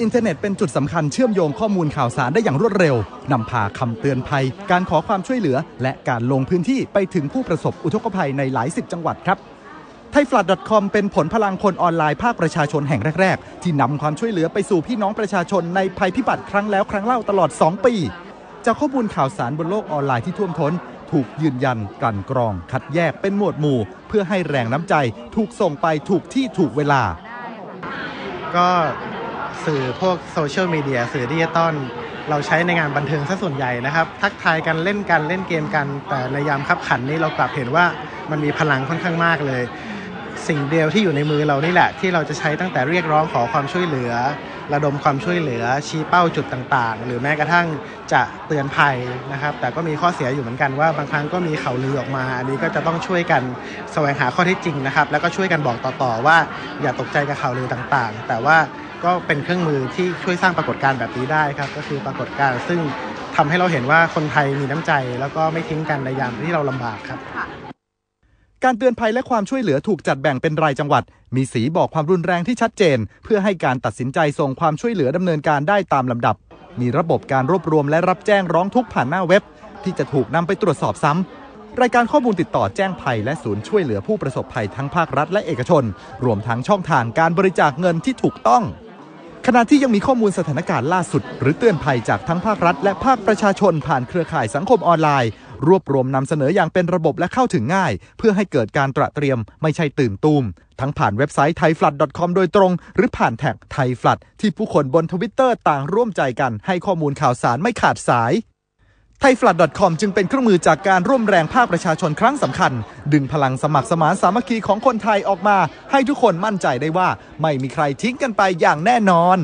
อินเทอร์เน็ตเป็นจุดสำคัญเชื่อมโยงข้อมูลข่าวสารได้อย่างรวดเร็วนำพาคำเตือนภัย การขอความช่วยเหลือ และการลงพื้นที่ไปถึงผู้ประสบอุทกภัยในหลายสิบจังหวัดครับไทยฟลัด .com เป็นผลพลังคนออนไลน์ภาคประชาชนแห่งแรก ๆ ที่นำความช่วยเหลือไปสู่พี่น้องประชาชนในภัยพิบัติครั้งแล้วครั้งเล่าตลอด 2 ปี จากข้อมูลข่าวสารบนโลกออนไลน์ที่ท่วมท้น ถูกยืนยันกลั่นกรอง คัดแยกเป็นหมวดหมู่ เพื่อให้แรงน้ำใจ ถูกส่งไปถูกที่ถูกเวลา ก็ สื่อพวกโซเชียลมีเดียสื่อดิจิตอลเราใช้ในงานบันเทิงซะส่วนใหญ่นะครับ ทักทายกันเล่นกันเล่นเกมกัน แต่ในยามคับขันนี้เรากลับเห็นว่ามันมีพลังค่อนข้างมากเลย สิ่งเดียวที่อยู่ในมือเรานี่แหละ ที่เราจะใช้ตั้งแต่เรียกร้องขอความช่วยเหลือ ระดมความช่วยเหลือ ชี้เป้าจุดต่างๆ หรือแม้กระทั่งจะเตือนภัยนะครับ แต่ก็มีข้อเสียอยู่เหมือนกันว่าบางครั้งก็มีข่าวลือออกมา อันนี้ก็จะต้องช่วยกันแสวงหาข้อเท็จจริงนะครับ แล้วก็ช่วยกันบอกต่อๆว่า อย่าตกใจกับข่าวลือต่างๆ แต่ว่า ก็เป็นเครื่องมือที่ช่วยสร้างปรากฏการณ์แบบนี้ได้ครับ ก็คือปรากฏการณ์ซึ่งทำให้เราเห็นว่าคนไทยมีน้ำใจ แล้วก็ไม่ทิ้งกันในยามที่เราลำบากครับ การเตือนภัยและความช่วยเหลือถูกจัดแบ่งเป็นรายจังหวัด มีสีบอกความรุนแรงที่ชัดเจน เพื่อให้การตัดสินใจส่งความช่วยเหลือดำเนินการได้ตามลำดับ มีระบบการรวบรวมและรับแจ้งร้องทุกข์ผ่านหน้าเว็บ ที่จะถูกนำไปตรวจสอบซ้ำรายการข้อมูลติดต่อแจ้งภัย และศูนย์ช่วยเหลือผู้ประสบภัยทั้งภาครัฐและเอกชน รวมทั้งช่องทางการบริจาคเงินที่ถูกต้อง ขณะที่ยังมีข้อมูลสถานการณ์ล่าสุด หรือเตือนภัยจากทั้งภาครัฐ และภาคประชาชนผ่านเครือข่ายสังคมออนไลน์ รวบรวมนำเสนออย่างเป็นระบบและเข้าถึงง่าย เพื่อให้เกิดการตระเตรียมไม่ใช่ตื่นตูม ทั้งผ่านเว็บไซต์ thaiflat.com โดยตรง หรือผ่านแท็กไทยฟลัดที่ผู้คนบนทวิตเตอร์ต่างร่วมใจกันให้ข้อมูลข่าวสารไม่ขาดสาย ไทยฟลัด .com จึงเป็นเครื่องมือจากการร่วมแรงภาคประชาชนครั้งสำคัญ ดึงพลังสมัครสมานสามัคคีของคนไทยออกมา ให้ทุกคนมั่นใจได้ว่าไม่มีใครทิ้งกันไปอย่างแน่นอน